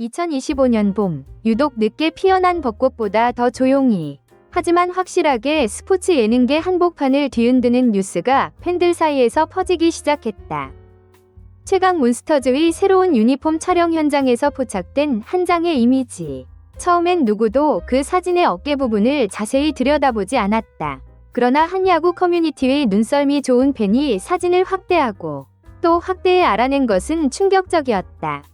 2025년 봄, 유독 늦게 피어난 벚꽃보다 더 조용히. 하지만 확실하게 스포츠 예능계 한복판을 뒤흔드는 뉴스가 팬들 사이에서 퍼지기 시작했다. 최강 몬스터즈의 새로운 유니폼 촬영 현장에서 포착된 한 장의 이미지. 처음엔 누구도 그 사진의 어깨 부분을 자세히 들여다보지 않았다. 그러나 한 야구 커뮤니티의 눈썰미 좋은 팬이 사진을 확대하고 또 확대해 알아낸 것은 충격적이었다.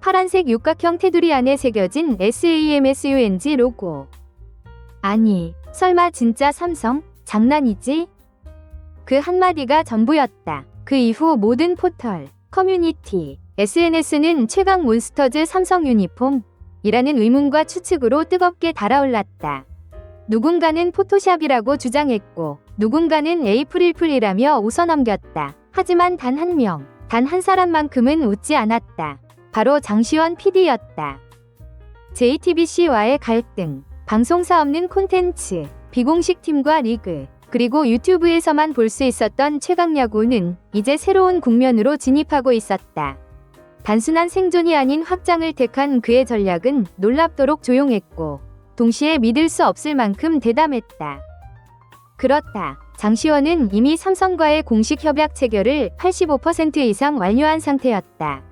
파란색 육각형 테두리 안에 새겨진 SAMSUNG 로고. 아니, 설마 진짜 삼성? 장난이지? 그 한마디가 전부였다. 그 이후 모든 포털, 커뮤니티, SNS는 최강 몬스터즈 삼성 유니폼? 이라는 의문과 추측으로 뜨겁게 달아올랐다. 누군가는 포토샵이라고 주장했고, 누군가는 에이프릴풀이라며 웃어넘겼다. 하지만 단 한 명, 단 한 사람만큼은 웃지 않았다. 바로 장시원 PD였다. JTBC와의 갈등, 방송사 없는 콘텐츠, 비공식 팀과 리그, 그리고 유튜브에서만 볼 수 있었던 최강야구는 이제 새로운 국면으로 진입하고 있었다. 단순한 생존이 아닌 확장을 택한 그의 전략은 놀랍도록 조용했고, 동시에 믿을 수 없을 만큼 대담했다. 그렇다. 장시원은 이미 삼성과의 공식 협약 체결을 85% 이상 완료한 상태였다.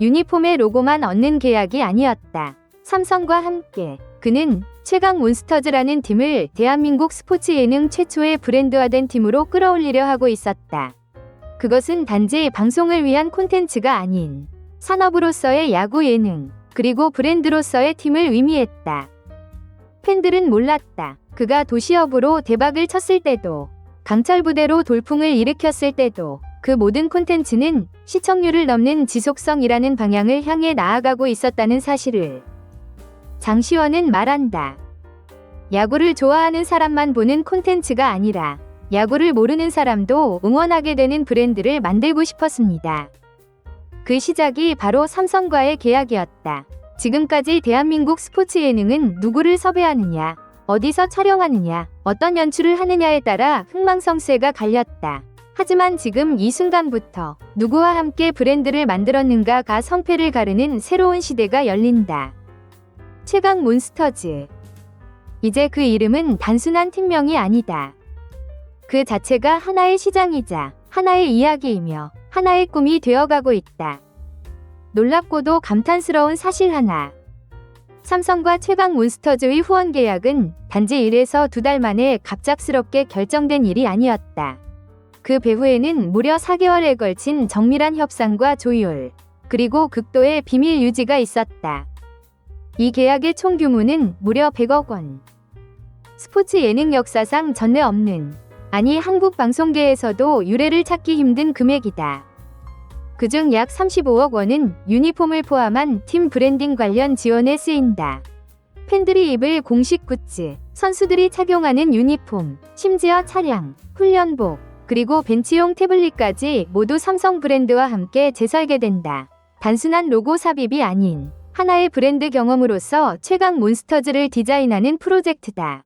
유니폼의 로고만 얻는 계약이 아니었다. 삼성과 함께 그는 최강 몬스터즈라는 팀을 대한민국 스포츠 예능 최초의 브랜드화된 팀으로 끌어올리려 하고 있었다. 그것은 단지 방송을 위한 콘텐츠가 아닌 산업으로서의 야구 예능 그리고 브랜드로서의 팀을 의미했다. 팬들은 몰랐다. 그가 도시업으로 대박을 쳤을 때도 강철 부대로 돌풍을 일으켰을 때도 그 모든 콘텐츠는 시청률을 넘는 지속성이라는 방향을 향해 나아가고 있었다는 사실을 장시원은 말한다. 야구를 좋아하는 사람만 보는 콘텐츠가 아니라 야구를 모르는 사람도 응원하게 되는 브랜드를 만들고 싶었습니다. 그 시작이 바로 삼성과의 계약이었다. 지금까지 대한민국 스포츠 예능은 누구를 섭외하느냐, 어디서 촬영하느냐, 어떤 연출을 하느냐에 따라 흥망성쇠가 갈렸다. 하지만 지금 이 순간부터 누구와 함께 브랜드를 만들었는가가 성패를 가르는 새로운 시대가 열린다. 최강 몬스터즈. 이제 그 이름은 단순한 팀명이 아니다. 그 자체가 하나의 시장이자 하나의 이야기이며 하나의 꿈이 되어가고 있다. 놀랍고도 감탄스러운 사실 하나. 삼성과 최강 몬스터즈의 후원 계약은 단지 1에서 두달 만에 갑작스럽게 결정된 일이 아니었다. 그 배후에는 무려 4개월에 걸친 정밀한 협상과 조율, 그리고 극도의 비밀 유지가 있었다. 이 계약의 총 규모는 무려 100억 원. 스포츠 예능 역사상 전례 없는, 아니 한국 방송계에서도 유례를 찾기 힘든 금액이다. 그중 약 35억 원은 유니폼을 포함한 팀 브랜딩 관련 지원에 쓰인다. 팬들이 입을 공식 굿즈, 선수들이 착용하는 유니폼, 심지어 차량, 훈련복, 그리고 벤치용 태블릿까지 모두 삼성 브랜드와 함께 재설계된다. 단순한 로고 삽입이 아닌 하나의 브랜드 경험으로서 최강 몬스터즈를 디자인하는 프로젝트다.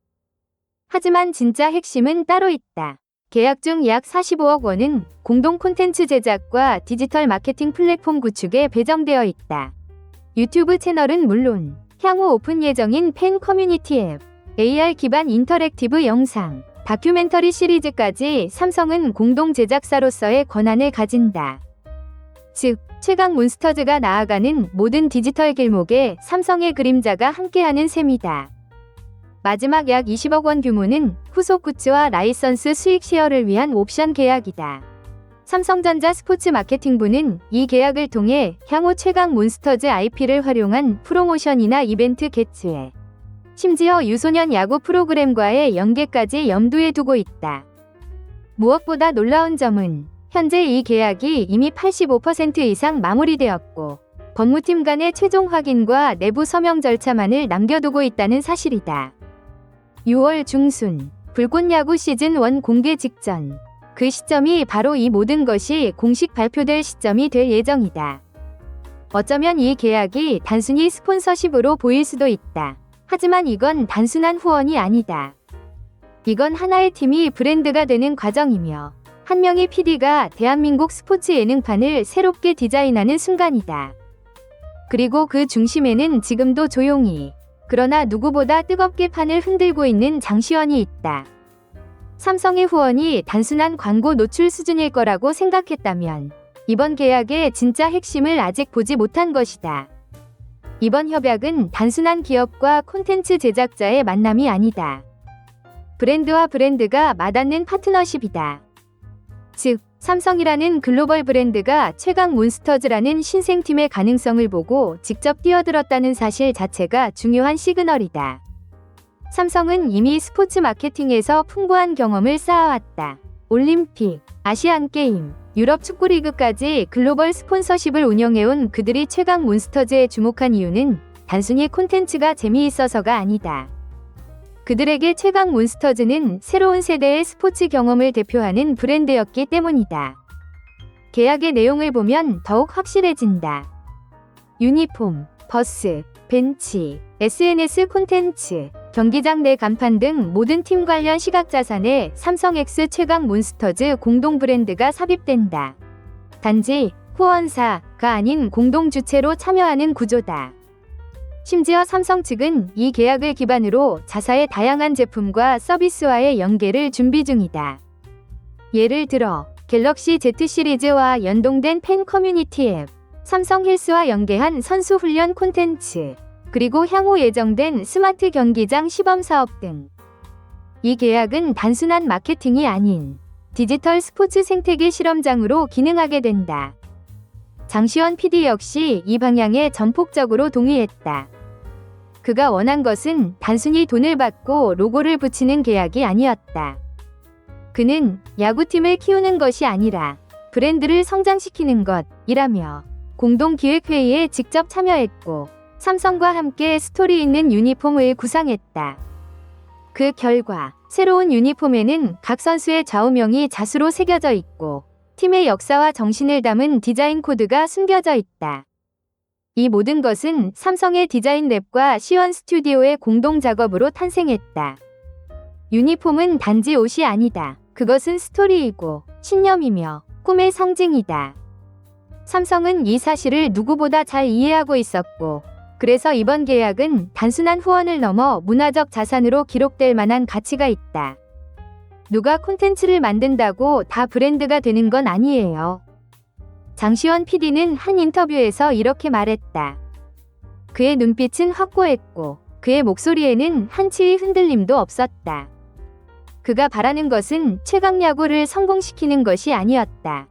하지만 진짜 핵심은 따로 있다. 계약 중 약 45억 원은 공동 콘텐츠 제작과 디지털 마케팅 플랫폼 구축에 배정되어 있다. 유튜브 채널은 물론 향후 오픈 예정인 팬 커뮤니티 앱, AR 기반 인터랙티브 영상, 다큐멘터리 시리즈까지 삼성은 공동 제작사로서의 권한을 가진다. 즉, 최강 몬스터즈가 나아가는 모든 디지털 길목에 삼성의 그림자가 함께하는 셈이다. 마지막 약 20억 원 규모는 후속 굿즈와 라이선스 수익 쉐어를 위한 옵션 계약이다. 삼성전자 스포츠 마케팅부는 이 계약을 통해 향후 최강 몬스터즈 IP를 활용한 프로모션이나 이벤트 개최, 심지어 유소년 야구 프로그램과의 연계까지 염두에 두고 있다. 무엇보다 놀라운 점은 현재 이 계약이 이미 85% 이상 마무리되었고 법무팀 간의 최종 확인과 내부 서명 절차만을 남겨두고 있다는 사실이다. 6월 중순 불꽃 야구 시즌 1 공개 직전 그 시점이 바로 이 모든 것이 공식 발표될 시점이 될 예정이다. 어쩌면 이 계약이 단순히 스폰서십으로 보일 수도 있다. 하지만 이건 단순한 후원이 아니다. 이건 하나의 팀이 브랜드가 되는 과정이며 한 명의 PD가 대한민국 스포츠 예능판을 새롭게 디자인하는 순간이다. 그리고 그 중심에는 지금도 조용히 그러나 누구보다 뜨겁게 판을 흔들고 있는 장시원이 있다. 삼성의 후원이 단순한 광고 노출 수준일 거라고 생각했다면 이번 계약의 진짜 핵심을 아직 보지 못한 것이다. 이번 협약은 단순한 기업과 콘텐츠 제작자의 만남이 아니다. 브랜드와 브랜드가 맞닿는 파트너십이다. 즉, 삼성이라는 글로벌 브랜드가 최강 몬스터즈라는 신생팀의 가능성을 보고 직접 뛰어들었다는 사실 자체가 중요한 시그널이다. 삼성은 이미 스포츠 마케팅에서 풍부한 경험을 쌓아왔다. 올림픽, 아시안게임, 유럽 축구리그까지 글로벌 스폰서십을 운영해온 그들이 최강 몬스터즈에 주목한 이유는 단순히 콘텐츠가 재미있어서가 아니다. 그들에게 최강 몬스터즈는 새로운 세대의 스포츠 경험을 대표하는 브랜드였기 때문이다. 계약의 내용을 보면 더욱 확실해진다. 유니폼, 버스, 벤치, SNS 콘텐츠, 경기장 내 간판 등 모든 팀 관련 시각 자산에 삼성X 최강 몬스터즈 공동 브랜드가 삽입된다. 단지 후원사가 아닌 공동 주체로 참여하는 구조다. 심지어 삼성 측은 이 계약을 기반으로 자사의 다양한 제품과 서비스와의 연계를 준비 중이다. 예를 들어 갤럭시 Z 시리즈와 연동된 팬 커뮤니티 앱, 삼성 헬스와 연계한 선수 훈련 콘텐츠, 그리고 향후 예정된 스마트 경기장 시범 사업 등. 이 계약은 단순한 마케팅이 아닌 디지털 스포츠 생태계 실험장으로 기능하게 된다. 장시원 PD 역시 이 방향에 전폭적으로 동의했다. 그가 원한 것은 단순히 돈을 받고 로고를 붙이는 계약이 아니었다. 그는 야구팀을 키우는 것이 아니라 브랜드를 성장시키는 것이라며 공동기획회의에 직접 참여했고 삼성과 함께 스토리 있는 유니폼을 구상했다. 그 결과 새로운 유니폼에는 각 선수의 좌우명이 자수로 새겨져 있고 팀의 역사와 정신을 담은 디자인 코드가 숨겨져 있다. 이 모든 것은 삼성의 디자인 랩과 시원 스튜디오의 공동 작업으로 탄생했다. 유니폼은 단지 옷이 아니다. 그것은 스토리이고 신념이며 꿈의 상징이다. 삼성은 이 사실을 누구보다 잘 이해하고 있었고, 그래서 이번 계약은 단순한 후원을 넘어 문화적 자산으로 기록될 만한 가치가 있다. 누가 콘텐츠를 만든다고 다 브랜드가 되는 건 아니에요. 장시원 PD는 한 인터뷰에서 이렇게 말했다. 그의 눈빛은 확고했고 그의 목소리에는 한치의 흔들림도 없었다. 그가 바라는 것은 최강 야구를 성공시키는 것이 아니었다.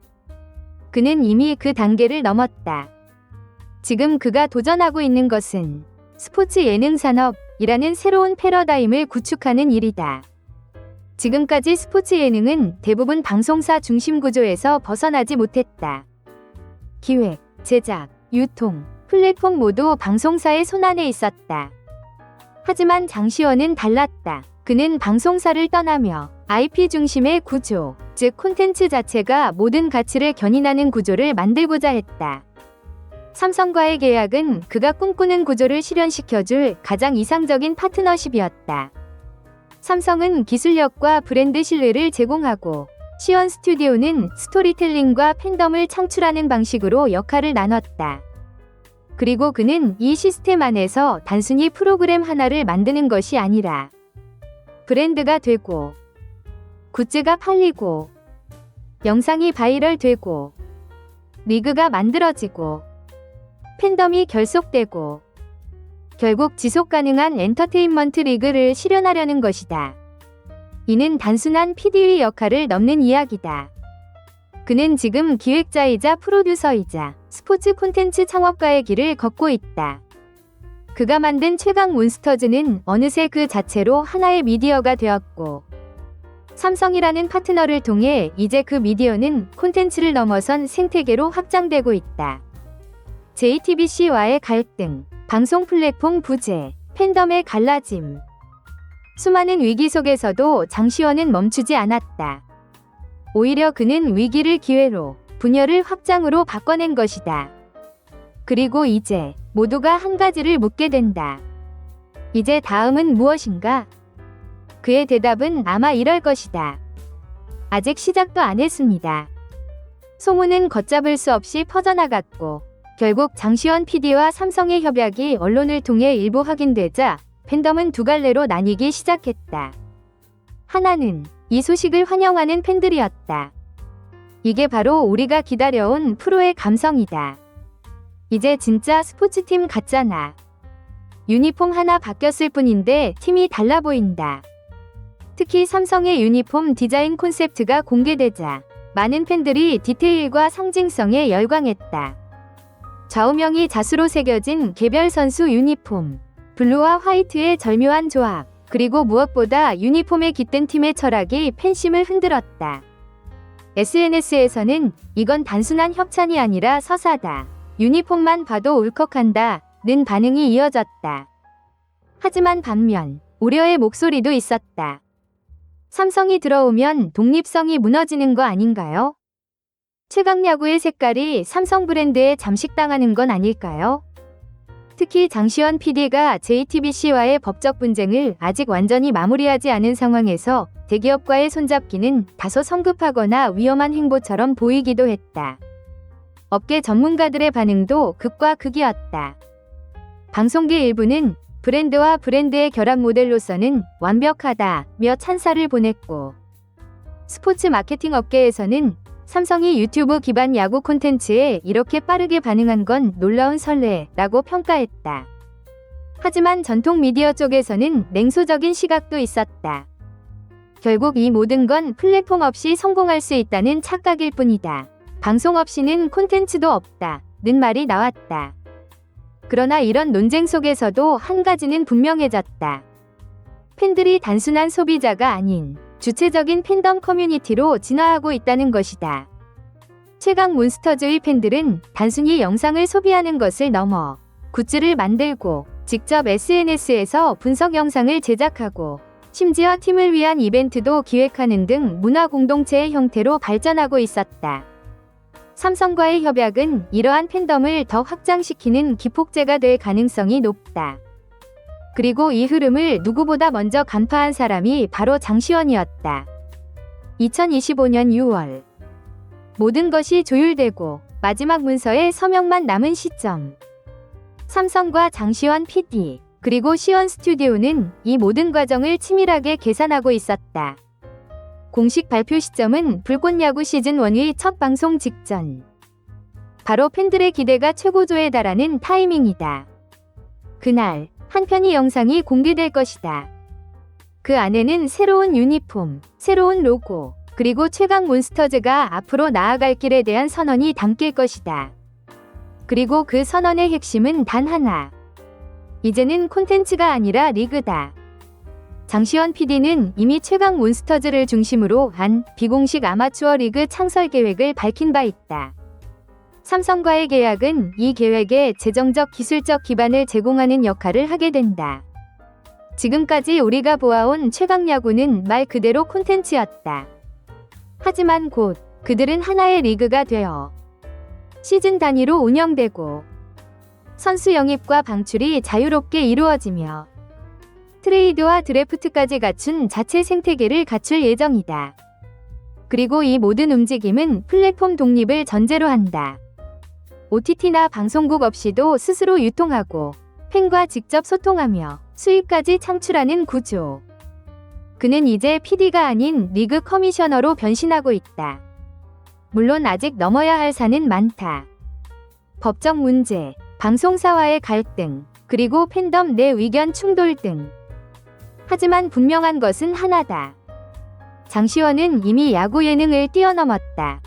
그는 이미 그 단계를 넘었다. 지금 그가 도전하고 있는 것은 스포츠 예능 산업이라는 새로운 패러다임을 구축하는 일이다. 지금까지 스포츠 예능은 대부분 방송사 중심 구조에서 벗어나지 못했다. 기획, 제작, 유통, 플랫폼 모두 방송사의 손안에 있었다. 하지만 장시원은 달랐다. 그는 방송사를 떠나며 IP 중심의 구조, 즉 콘텐츠 자체가 모든 가치를 견인하는 구조를 만들고자 했다. 삼성과의 계약은 그가 꿈꾸는 구조를 실현시켜줄 가장 이상적인 파트너십이었다. 삼성은 기술력과 브랜드 신뢰를 제공하고 시원 스튜디오는 스토리텔링과 팬덤을 창출하는 방식으로 역할을 나눴다. 그리고 그는 이 시스템 안에서 단순히 프로그램 하나를 만드는 것이 아니라 브랜드가 되고 굿즈가 팔리고 영상이 바이럴 되고 리그가 만들어지고 팬덤이 결속되고 결국 지속 가능한 엔터테인먼트 리그를 실현하려는 것이다. 이는 단순한 PD의 역할을 넘는 이야기다. 그는 지금 기획자이자 프로듀서이자 스포츠 콘텐츠 창업가의 길을 걷고 있다. 그가 만든 최강 몬스터즈는 어느새 그 자체로 하나의 미디어가 되었고, 삼성이라는 파트너를 통해 이제 그 미디어는 콘텐츠를 넘어선 생태계로 확장되고 있다. JTBC와의 갈등, 방송 플랫폼 부재, 팬덤의 갈라짐. 수많은 위기 속에서도 장시원은 멈추지 않았다. 오히려 그는 위기를 기회로 분열을 확장으로 바꿔낸 것이다. 그리고 이제 모두가 한 가지를 묻게 된다. 이제 다음은 무엇인가? 그의 대답은 아마 이럴 것이다. 아직 시작도 안 했습니다. 소문은 걷잡을 수 없이 퍼져나갔고, 결국 장시원 PD와 삼성의 협약이 언론을 통해 일부 확인되자 팬덤은 두 갈래로 나뉘기 시작했다. 하나는 이 소식을 환영하는 팬들이었다. 이게 바로 우리가 기다려온 프로의 감성이다. 이제 진짜 스포츠팀 같잖아. 유니폼 하나 바뀌었을 뿐인데 팀이 달라 보인다. 특히 삼성의 유니폼 디자인 콘셉트가 공개되자 많은 팬들이 디테일과 상징성에 열광했다. 좌우명이 자수로 새겨진 개별 선수 유니폼, 블루와 화이트의 절묘한 조합, 그리고 무엇보다 유니폼에 깃든 팀의 철학이 팬심을 흔들었다. SNS에서는 이건 단순한 협찬이 아니라 서사다. 유니폼만 봐도 울컥한다. 는 반응이 이어졌다. 하지만 반면 우려의 목소리도 있었다. 삼성이 들어오면 독립성이 무너지는 거 아닌가요? 최강 야구의 색깔이 삼성 브랜드에 잠식당하는 건 아닐까요? 특히 장시원 PD가 JTBC와의 법적 분쟁을 아직 완전히 마무리하지 않은 상황에서 대기업과의 손잡기는 다소 성급하거나 위험한 행보처럼 보이기도 했다. 업계 전문가들의 반응도 극과 극이었다. 방송계 일부는 브랜드와 브랜드의 결합 모델로서는 완벽하다며 찬사를 보냈고 스포츠 마케팅 업계에서는 삼성이 유튜브 기반 야구 콘텐츠에 이렇게 빠르게 반응한 건 놀라운 설레라고 평가했다. 하지만 전통 미디어 쪽에서는 냉소적인 시각도 있었다. 결국 이 모든 건 플랫폼 없이 성공할 수 있다는 착각일 뿐이다. 방송 없이는 콘텐츠도 없다. 는 말이 나왔다. 그러나 이런 논쟁 속에서도 한 가지는 분명해졌다. 팬들이 단순한 소비자가 아닌 주체적인 팬덤 커뮤니티로 진화하고 있다는 것이다. 최강 몬스터즈의 팬들은 단순히 영상을 소비하는 것을 넘어 굿즈를 만들고 직접 SNS에서 분석 영상을 제작하고 심지어 팀을 위한 이벤트도 기획하는 등 문화 공동체의 형태로 발전하고 있었다. 삼성과의 협약은 이러한 팬덤을 더 확장시키는 기폭제가 될 가능성이 높다. 그리고 이 흐름을 누구보다 먼저 간파한 사람이 바로 장시원이었다. 2025년 6월. 모든 것이 조율되고 마지막 문서에 서명만 남은 시점. 삼성과 장시원 PD, 그리고 시원 스튜디오는 이 모든 과정을 치밀하게 계산하고 있었다. 공식 발표 시점은 불꽃야구 시즌 1의 첫 방송 직전. 바로 팬들의 기대가 최고조에 달하는 타이밍이다. 그날 한 편의 영상이 공개될 것이다. 그 안에는 새로운 유니폼, 새로운 로고, 그리고 최강 몬스터즈가 앞으로 나아갈 길에 대한 선언이 담길 것이다. 그리고 그 선언의 핵심은 단 하나. 이제는 콘텐츠가 아니라 리그다. 장시원 PD는 이미 최강 몬스터즈를 중심으로 한 비공식 아마추어 리그 창설 계획을 밝힌 바 있다. 삼성과의 계약은 이 계획에 재정적 기술적 기반을 제공하는 역할을 하게 된다. 지금까지 우리가 보아온 최강 야구는 말 그대로 콘텐츠였다. 하지만 곧 그들은 하나의 리그가 되어 시즌 단위로 운영되고 선수 영입과 방출이 자유롭게 이루어지며 트레이드와 드래프트까지 갖춘 자체 생태계를 갖출 예정이다. 그리고 이 모든 움직임은 플랫폼 독립을 전제로 한다. OTT나 방송국 없이도 스스로 유통하고 팬과 직접 소통하며 수익까지 창출하는 구조. 그는 이제 PD가 아닌 리그 커미셔너로 변신하고 있다. 물론 아직 넘어야 할 산은 많다. 법적 문제, 방송사와의 갈등, 그리고 팬덤 내 의견 충돌 등. 하지만 분명한 것은 하나다. 장시원은 이미 야구 예능을 뛰어넘었다.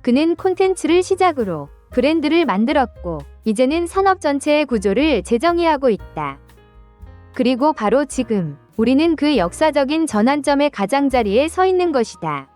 그는 콘텐츠를 시작으로 브랜드를 만들었고, 이제는 산업 전체의 구조를 재정의하고 있다. 그리고 바로 지금, 우리는 그 역사적인 전환점의 가장자리에 서 있는 것이다.